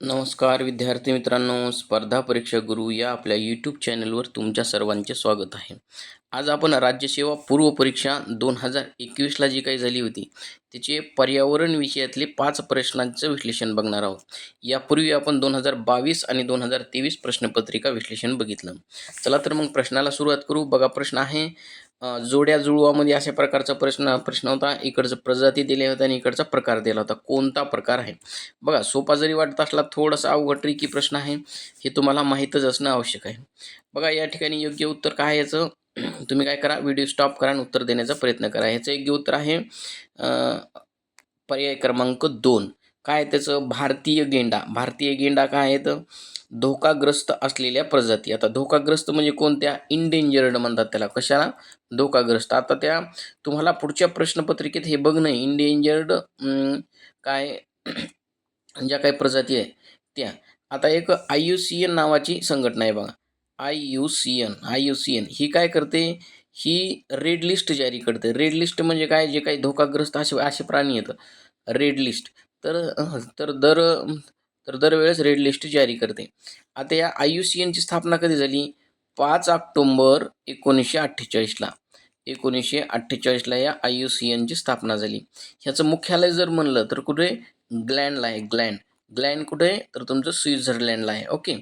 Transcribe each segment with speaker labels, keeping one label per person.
Speaker 1: नमस्कार विद्यार्थी मित्रांनो. स्पर्धा परीक्षा गुरु या आपल्या यूट्यूब चॅनलवर तुमच्या सर्वांचे स्वागत आहे. आज आपण राज्यसेवा पूर्व परीक्षा दोन हजार एकवीसला जी काही झाली होती तिचे पर्यावरण विषयातले पाच प्रश्नांचं विश्लेषण बघणार आहोत. यापूर्वी आपण दोन हजार बावीस आणि दोन हजार तेवीस प्रश्नपत्रिका विश्लेषण बघितलं. चला तर मग प्रश्नाला सुरुवात करू. बघा प्रश्न आहे जोड्या जुळवामध्ये अशा प्रकारचा प्रश्न प्रश्न होता. इकडचं प्रजाती दिले होते आणि इकडचा प्रकार दिला होता. कोणता प्रकार आहे? बघा सोपा जरी वाटत असला थोडासा अवघड ट्रिकी प्रश्न आहे. हे तुम्हाला माहीतच असणं आवश्यक आहे. बघा या ठिकाणी योग्य उत्तर काय याचं? तुम्ही काय करा व्हिडिओ स्टॉप करा आणि उत्तर देण्याचा प्रयत्न करा. ह्याचं योग्य उत्तर आहे पर्याय क्रमांक दोन. काय त्याचं? भारतीय गेंडा. भारतीय गेंडा काय आहे तर? धोकाग्रस्त असलेल्या प्रजाती. आता धोकाग्रस्त म्हणजे कोणत्या? इंडेंजर्ड म्हणतात त्याला. कशाला? धोकाग्रस्त. आता त्या तुम्हाला पुढच्या प्रश्नपत्रिकेत हे बघणं इंडेंजर्ड काय? ज्या काही प्रजाती आहे त्या. आता एक आय यू सी एन नावाची संघटना आहे बघा. I U C N I U C N ही काय करते? ही रेड लिस्ट जारी करते. रेड लिस्ट म्हणजे काय? जे काही धोकाग्रस्त असे असे प्राणी येतं रेड लिस्ट तर तर दर तर दरवेळेस रेड लिस्ट जारी करते. आता या आय यू सी एनची स्थापना कधी झाली? पाच ऑक्टोंबर एकोणीसशे अठ्ठेचाळीसला एकोणीसशे अठ्ठेचाळीसला या आय यू सी एनची स्थापना झाली. ह्याचं मुख्यालय जर म्हणलं तर कुठे? ग्लँडला आहे ग्लँड ग्लँड कुठे? आहे तर तुमचं स्वित्झर्लंडला आहे ओके.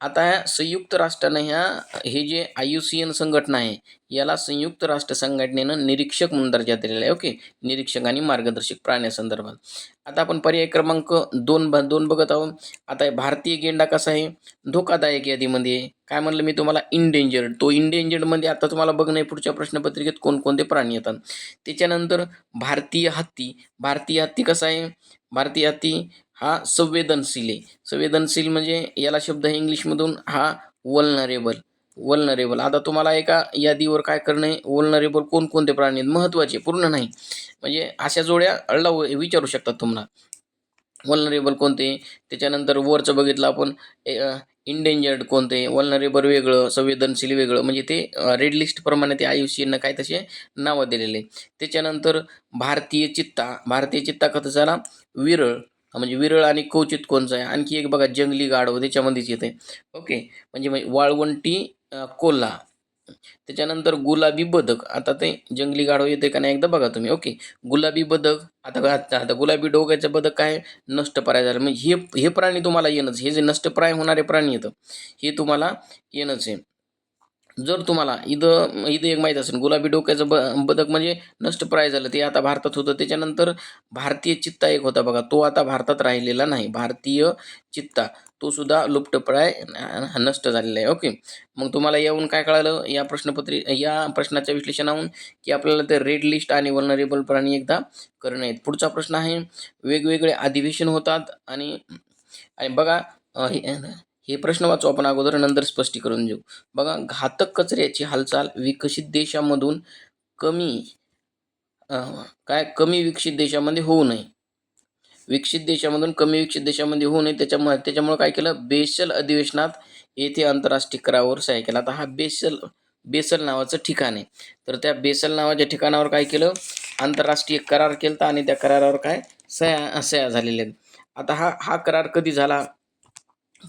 Speaker 1: आता संयुक्त राष्ट्रानं ह्या हे जे आय यू सी एन संघटना आहे याला संयुक्त राष्ट्र संघटनेनं निरीक्षक म्हणून दर्जा दिलेला आहे ओके? निरीक्षक आणि मार्गदर्शक प्राण्यासंदर्भात. आता आपण पर्याय क्रमांक दोन ब दोन बघत आहोत. आता भारतीय गेंडा कसा आहे? धोकादायक यादीमध्ये आहे. काय म्हणलं मी तुम्हाला? इंडेंजर्ड तो इंडेंजर्डमध्ये आता तुम्हाला बघणं आहे पुढच्या प्रश्नपत्रिकेत कोणकोणते प्राणी येतात. त्याच्यानंतर भारतीय हत्ती. भारतीय हत्ती कसा आहे? भारतीय हत्ती हा संवेदनशील आहे. संवेदनशील म्हणजे याला शब्द आहे इंग्लिशमधून हा वल्नरेबल वल्नरेबल आता तुम्हाला एका यादीवर काय करणं आहे? वल्नरेबल कोणकोणते प्राणी आहेत? महत्त्वाचे पूर्ण नाही. म्हणजे अशा जोड्या अळला विचारू शकतात तुम्हाला. वल्नरेबल कोणते? त्याच्यानंतर वरचं बघितलं आपण इंडेंजर्ड कोणते? वल्नरेबल वेगळं संवेदनशील वेगळं. म्हणजे ते रेड लिस्टप्रमाणे ते आयुष्यनं काय तसे नावं दिलेले त्याच्यानंतर भारतीय चित्ता. भारतीय चित्ता कसं झाला विरळ. म्हणजे विरळ आणि क्वचित कोणचं आहे? आणखी एक बघा जंगली गाढव त्याच्यामध्येच येते ओके म्हणजे म्हणजे वाळवंटी कोल्हा. त्याच्यानंतर गुलाबी बदक. आता ते जंगली गाढव येते का नाही एकदा बघा तुम्ही. ओके गुलाबी बदक. आता आता आता गुलाबी डोक्याचं बदक काय? नष्टप्राय झालं. म्हणजे हे हे प्राणी तुम्हाला येणंच. हे जे नष्टप्राय होणारे प्राणी येतं हे तुम्हाला येणंच आहे. जर तुम्हाला इथं इथं एक माहीत असेल गुलाबी डोक्याचं ब बदक म्हणजे नष्टप्राय झालं ते आता भारतात होतं. त्याच्यानंतर भारतीय चित्ता एक होता बघा तो आता भारतात राहिलेला नाही. भारतीय चित्ता तो सुद्धा लुप्तप्राय नष्ट झालेला आहे. ओके? मग तुम्हाला येऊन काय कळालं? या प्रश्नपत्री या प्रश्नाच्या विश्लेषणाहून की आपल्याला ते रेड लिस्ट आणि वल्नरेबल प्राणी एकदा करणं आहेत. पुढचा प्रश्न आहे वेगवेगळे अधिवेशन होतात आणि बघा हे प्रश्न वाचू आपण अगोदर नंतर स्पष्टीकरण देऊ. बघा घातक कचऱ्याची हालचाल विकसित देशामधून कमी काय? कमी विकसित देशामध्ये होऊ नये. विकसित देशामधून कमी विकसित देशामध्ये होऊ नये त्याच्यामुळे त्याच्यामुळे काय केलं? बेसल अधिवेशनात येथे आंतरराष्ट्रीय करारावर सह्या केला आता हा बेसल बेसल नावाचं ठिकाण आहे. तर त्या बेसल नावाच्या ठिकाणावर काय केलं? आंतरराष्ट्रीय करार केला आणि त्या करारावर काय? सह्या सह्या झालेल्या आहेत. आता हा हा करार कधी झाला?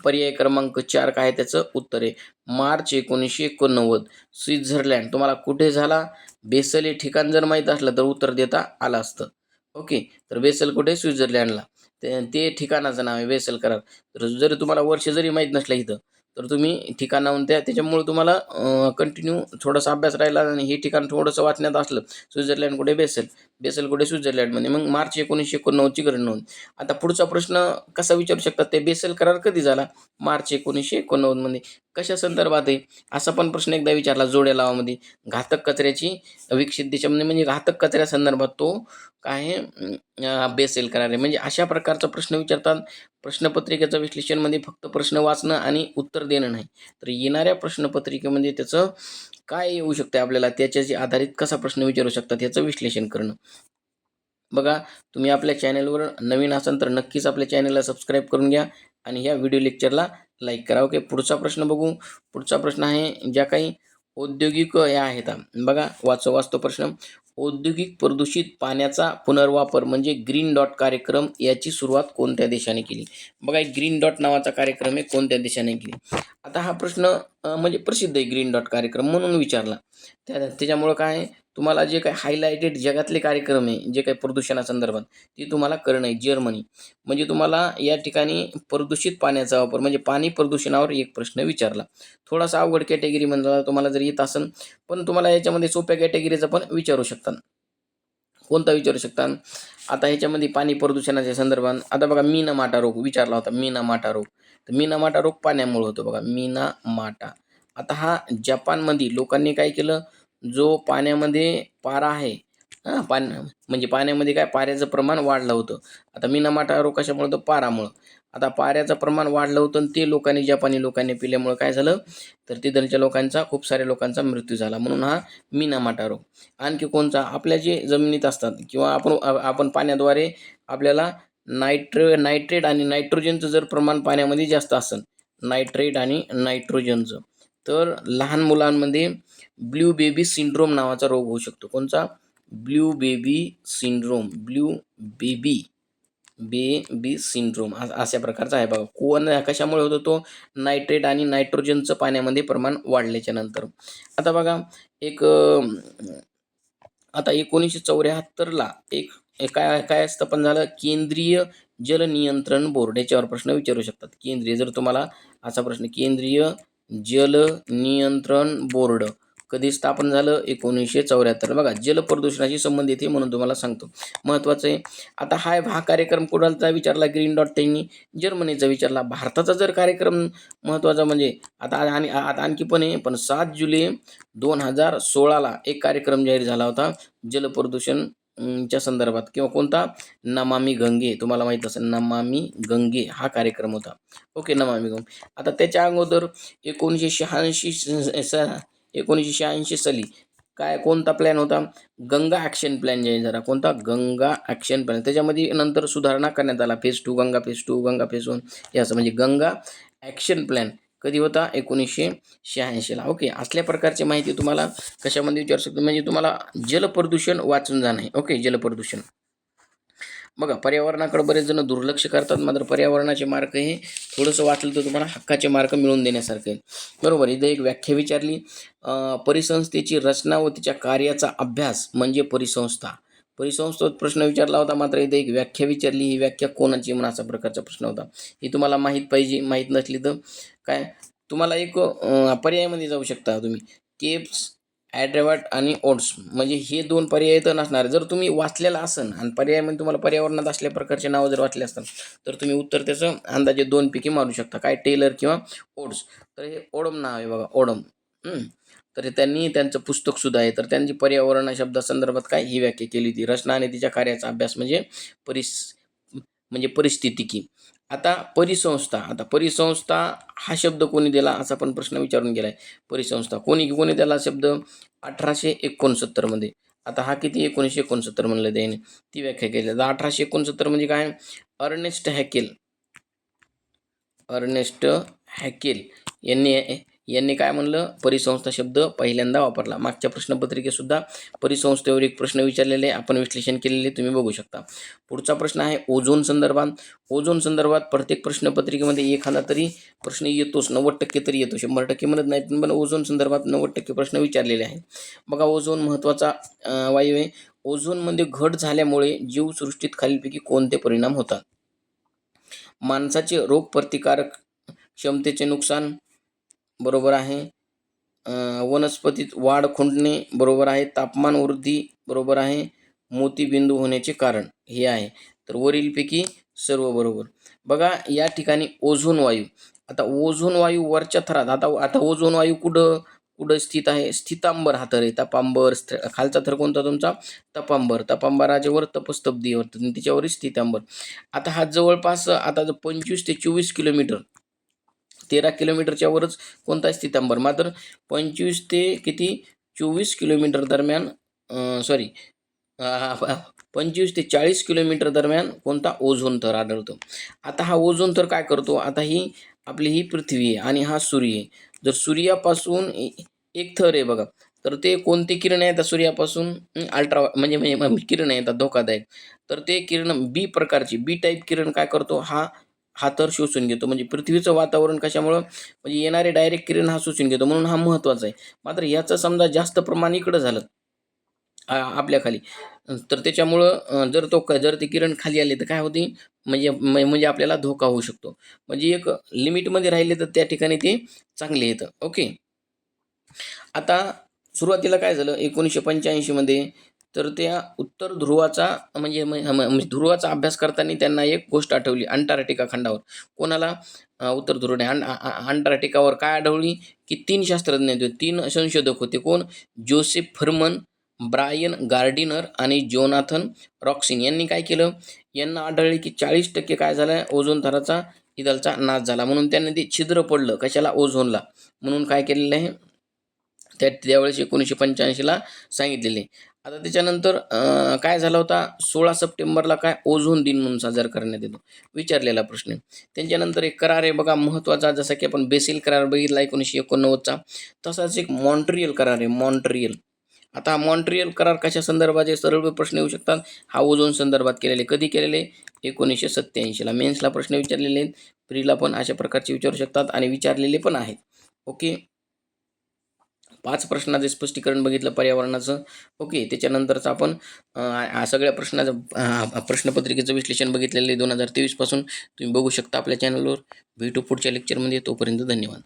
Speaker 1: पर्याय क्रमांक चार काय त्याचं? उत्तर आहे. मार्च एकोणीसशे एकोणनव्वद. स्वित्झर्लँड. तुम्हाला कुठे झाला? बेसल हे ठिकाण जर माहीत असलं तर उत्तर देता आलं असतं. ओके तर बेसल कुठे? स्वित्झर्लंडला. ते ते ठिकाणाचं नाव आहे बेसल करार तर जरी तुम्हाला वर्ष जरी माहीत नसलं इथं तर तुम्ही ठिकाणाहून त्या त्याच्यामुळे तुम्हाला कंटिन्यू थोडासा अभ्यास राहिला आणि हे ठिकाण थोडंसं वाचण्यात असलं स्वित्झर्लंड कुठे बेसल बेसल कुठे स्वित्झर्लंडमध्ये मग मार्च एकोणीसशे एकोणनव्वदची गणना नोंद. आता पुढचा प्रश्न कसा विचारू शकतात ते? बेसल करार कधी झाला? मार्च एकोणीसशे एकोणनव्वदमध्ये कशा संदर्भात आहे? असा पण प्रश्न एकदा विचारला जोड्या लावामध्ये. घातक कचऱ्याची विकसित देशामध्ये म्हणजे घातक कचऱ्या संदर्भात तो काय आहे? बेसेल करार आहे. म्हणजे अशा प्रकारचा प्रश्न विचारतात प्रश्नपत्रिकेचं विश्लेषण म्हणजे फक्त प्रश्न वाचणं आणि उत्तर देणं नाही. तर येणाऱ्या प्रश्नपत्रिकेमध्ये त्याचं काय येऊ शकते आपल्याला? त्याच्याशी आधारित कसा प्रश्न विचारू शकतात? याचं विश्लेषण करणं. बघा तुम्ही आपल्या चॅनलवर नवीन असाल तर नक्कीच आपल्या चॅनलला सबस्क्राईब करून घ्या आणि ह्या व्हिडिओ लेक्चरला लाईक करा. ओके पुढचा प्रश्न बघू. पुढचा प्रश्न आहे ज्या काही औद्योगिक या आहेत. बघा वाचो वाचतो प्रश्न. औद्योगिक प्रदूषित पाण्याचा पुनर्वापर म्हणजे ग्रीन डॉट कार्यक्रम याची सुरुवात कोणत्या देशाने केली? बघा ग्रीन डॉट नावाचा कार्यक्रम आहे कोणत्या देशाने केली? आता हा प्रश्न म्हणजे प्रसिद्ध आहे ग्रीन डॉट कार्यक्रम म्हणून विचारला. त्या त्याच्यामुळं काय आहे, तुम्हाला जे काही हायलायटेड जगातले कार्यक्रम आहे जे काही प्रदूषणासंदर्भात ते तुम्हाला करणं आहे जर्मनी म्हणजे तुम्हाला या ठिकाणी प्रदूषित पाण्याचा वापर म्हणजे पाणी प्रदूषणावर एक प्रश्न विचारला. थोडासा अवघड कॅटेगरी म्हणजे तुम्हाला जर येत असेल पण तुम्हाला याच्यामध्ये सोप्या कॅटेगरीचं पण विचारू शकतात कोणता विचारू शकता आता ह्याच्यामध्ये पाणी प्रदूषणाच्या संदर्भात आता बघा मीना माटा रोग विचारला होता मीना माटा रोग. तर मीना माटा रोग पाण्यामुळे होतो बघा मीना माटा. आता हा जपानमध्ये लोकांनी काय केलं? जो पाण्यामध्ये पारा आहे हां पान म्हणजे पाण्यामध्ये काय पाऱ्याचं प्रमाण वाढलं होतं. आता मिनामाटा रोग कशामुळे? होतं पारामुळं. आता पाऱ्याचं प्रमाण वाढलं होतं आणि ते लोकांनी जपानी लोकांनी पिल्यामुळं काय झालं? तर तिथलच्या लोकांचा खूप साऱ्या लोकांचा मृत्यू झाला. म्हणून हा मीनामाटा रोग. आणखी कोणचा आपल्या जे जमिनीत असतात किंवा आपण आपण पाण्याद्वारे आपल्याला नायट्रे नायट्रेट आणि नायट्रोजनचं जर प्रमाण पाण्यामध्ये जास्त असेल नायट्रेट आणि नायट्रोजनचं तर लहान मुलांमध्ये ब्ल्यू बेबी सिंड्रोम नावाचा रोग होऊ शकतो. कोणता? Blue baby syndrome. Blue baby. Baby syndrome. अशा प्रकारचा आहे बघा. कोण कशामुळे होतो? तो नायट्रेट आणि नायट्रोजनचं पाण्यामध्ये प्रमाण वाढल्याच्या नंतर. आता बघा एक आता एकोणीसशे चौऱ्याहत्तरला एक एक काय काय स्थापन झालं? केंद्रीय जल नियंत्रण बोर्ड. याच्यावर प्रश्न विचारू शकतात. केंद्रीय जर तुम्हाला असा प्रश्न केंद्रीय जल नियंत्रण बोर्ड कधी स्थापन झालं? एकोणीसशे चौऱ्याहत्तर. बघा जल प्रदूषणाशी संबंधित आहे म्हणून तुम्हाला सांगतो. महत्त्वाचं आहे. आता हा हा कार्यक्रम कुणाचा विचारला ग्रीन डॉट त्यांनी. जर्मनीचा विचारला. भारताचा जर कार्यक्रम महत्त्वाचा म्हणजे आता आणि आता आणखी पण आहे. पण सात जुलै दोन हजार सोळाला एक कार्यक्रम जाहीर झाला होता. जलप्रदूषण प्रदूषण च्या संदर्भात. किंवा कोणता? नमामी गंगे. तुम्हाला माहीत असेल नमामी गंगे हा कार्यक्रम होता. ओके नमामी गंगे. आता त्याच्या अगोदर एकोणीसशे शहाऐंशी स एकोणीसशे शहाऐंशी साली. काय कोणता प्लॅन होता? गंगा ॲक्शन प्लॅन जाहीर झाला कोणता? गंगा ॲक्शन प्लॅन त्याच्यामध्ये नंतर सुधारणा करण्यात आला. Phase two Ganga phase two Ganga phase one हे असं म्हणजे गंगा ॲक्शन प्लॅन कधी होता? एकोणीसशे शहाऐंशीला ओके असल्या प्रकारची माहिती तुम्हाला कशामध्ये विचारू शकतो? म्हणजे तुम्हाला जलप्रदूषण वाचून जाणं आहे. ओके जलप्रदूषण. बघा पर्यावरणाकडे बरेच जण दुर्लक्ष करतात मात्र पर्यावरणाचे मार्क हे थोडंसं वाचलं तर तुम्हाला हक्काचे मार्क मिळवून देण्यासारखे बरोबर इथं एक व्याख्या विचारली. परिसंस्थेची रचना व तिच्या कार्याचा अभ्यास म्हणजे परिसंस्था. परिसंस्थेत प्रश्न विचारला होता मात्र इथे एक व्याख्या विचारली. ही व्याख्या कोणाची म्हणून असा प्रकारचा प्रश्न होता. ही तुम्हाला माहीत पाहिजे माहीत नसली तर. काय? तुम्हाला एक पर्यायमध्ये पर्यायामध्ये जाऊ शकता तुम्ही. केप्स ॲड्रेवाट आणि ओट्स. म्हणजे हे दोन पर्याय तर नसणार. जर तुम्ही वाचलेला असन आणि म्हणजे तुम्हाला पर्यावरणात असल्या प्रकारचे नावं जर वाचले असतात तर तुम्ही उत्तर त्याचं अंदाजे दोन पैकी मारू शकता. काय? टेलर किंवा ओट्स. तर हे ओडम नाव आहे बघा ओडम. तर त्यांनी त्यांचं पुस्तकसुद्धा आहे. तर त्यांची पर्यावरण शब्दासंदर्भात काय ही व्याख्या केली होती. रचना आणि तिच्या कार्याचा अभ्यास म्हणजे परिस म्हणजे परिस्थितिकी आता परिसंस्था आता परिसंस्था हा शब्द कोणी दिला असा पण प्रश्न विचारून गेला आहे परिसंस्था कोणी कोणी दिला शब्द? अठराशे एकोणसत्तरमध्ये आता हा किती एकोणीसशे एकोणसत्तर म्हणलं त्याने ती व्याख्या केली. आता अठराशे एकोणसत्तर म्हणजे काय? अर्नेस्ट हॅकेल. अर्नेस्ट हॅकेल यांनी यांनी काय म्हणलं? परिसंस्था शब्द पहिल्यांदा वापरला. मागच्या प्रश्नपत्रिकेसुद्धा परिसंस्थेवर एक प्रश्न विचारलेले आपण विश्लेषण केलेले तुम्ही बघू शकता. पुढचा प्रश्न आहे ओझोन संदर्भात. ओझोन संदर्भात प्रत्येक प्रश्नपत्रिकेमध्ये एखादा तरी प्रश्न येतोच नव्वद टक्के तरी येतो. शंभर टक्के म्हणत नाही पण ओझोन संदर्भात नव्वद टक्के प्रश्न विचारलेले आहेत. बघा ओझोन महत्त्वाचा वायू आहे. ओझोनमध्ये घट झाल्यामुळे जीवसृष्टीत खालीलपैकी कोणते परिणाम होतात? माणसाचे रोगप्रतिकारक क्षमतेचे नुकसान बरोबर आहे. वनस्पतीत वाढ खुंटणे बरोबर आहे. तापमान वृद्धी बरोबर आहे. मोतीबिंदू होण्याचे कारण हे आहे. तर वरीलपैकी सर्व बरोबर. बघा या ठिकाणी ओझोन वायू. आता ओझोन वायू वरच्या थरात आता आता ओझोन वायू कुठं? कुठं स्थित आहे? स्थितांबर हा थर आहे. तपांबर स्थ- खालचा थर कोणता तुमचा? तपांबर. तपांबराच्यावर वर तपस्तब्धी तिच्यावर स्थितांबर. आता हा जवळपास आता जो पंचवीस ते चोवीस किलोमीटर तेरा किलोमीटरच्या वरच कोणता आहे. स्थितांबर मात्र पंचवीस ते किती? चोवीस किलोमीटर दरम्यान सॉरी पंचवीस ते चाळीस किलोमीटर दरम्यान कोणता ओझोन थर आढळतो? आता हा ओझोन थर काय करतो? आता ही आपली ही पृथ्वी आहे आणि हा सूर्य आहे. जर सूर्यापासून एक थर आहे बघा तर ते कोणते किरण आहेत? सूर्यापासून अल्ट्रा म्हणजे म्हणजे म्हणजे किरण येतात धोकादायक. तर ते किरण बी प्रकारची बी टाईप किरण काय करतो? हा हा तर शोषून घेतो. म्हणजे पृथ्वीचं वातावरण कशामुळं? म्हणजे येणारे डायरेक्ट किरण हा शोषून घेतो. म्हणून हा महत्त्वाचा आहे. मात्र याचं समजा जास्त प्रमाण इकडं झालं आपल्याखाली तर त्याच्यामुळं जर तो जर ते किरण खाली आले तर काय होते? म्हणजे म्हणजे आपल्याला धोका होऊ शकतो. म्हणजे एक लिमिटमध्ये राहिले तर त्या ठिकाणी ते चांगले येतं. ओके? आता सुरुवातीला काय झालं? एकोणीसशे पंच्याऐंशीमध्ये तर त्या उत्तर ध्रुवाचा म्हणजे म- म्हणजे ध्रुवाचा अभ्यास करताना त्यांना एक गोष्ट आठवली अंटार्क्टिका खंडावर. कोणाला? उत्तर ध्रुव अं- अंटार्क्टिकावर काय आढळली? की तीन शास्त्रज्ञ होते. तीन संशोधक होते. कोण? जोसेफ फर्मन ब्रायन गार्डिनर आणि जोनाथन रॉक्सिन. यांनी काय केलं? यांना आढळले की चाळीस टक्के काय झालं ओझोन थराचा इदलचा नाश झाला. म्हणून त्यांनी ते छिद्र पडलं. कशाला? ओझोनला. म्हणून काय केलेलं आहे? त्या त्यावेळेस एकोणीसशे पंच्याऐंशीला सांगितलेले. आता त्याच्यानंतर काय झाला होता? सोळा सप्टेंबरला काय ओझोन दिन म्हणून साजरा करण्यात येतो. विचारलेला प्रश्न त्यांच्यानंतर एक करार आहे बघा महत्त्वाचा जसा की आपण बेसिल करार बघितला एकोणीसशे एकोणनव्वदचा. तसाच एक मॉन्ट्रियल करार आहे मॉन्ट्रियल. आता हा मॉन्ट्रियल करार कशा संदर्भाचे सरळ प्रश्न येऊ शकतात. हा ओझोन संदर्भात केलेले कधी केलेले? एकोणीसशे सत्त्याऐंशीला. मेन्सला प्रश्न विचारलेले आहेत. प्रीला पण अशा प्रकारचे विचारू शकतात आणि विचारलेले पण आहेत. ओके? पाच प्रश्नाचे स्पष्टीकरण बघितलं पर्यावरणाचं. ओके त्याच्यानंतरचं आपण सगळ्या प्रश्नाचं प्रश्नपत्रिकेचं विश्लेषण बघितलेलं आहे दोन हजार तेवीसपासून. तुम्ही बघू शकता आपल्या चॅनलवर भेटू पुढच्या लेक्चरमध्ये तोपर्यंत धन्यवाद.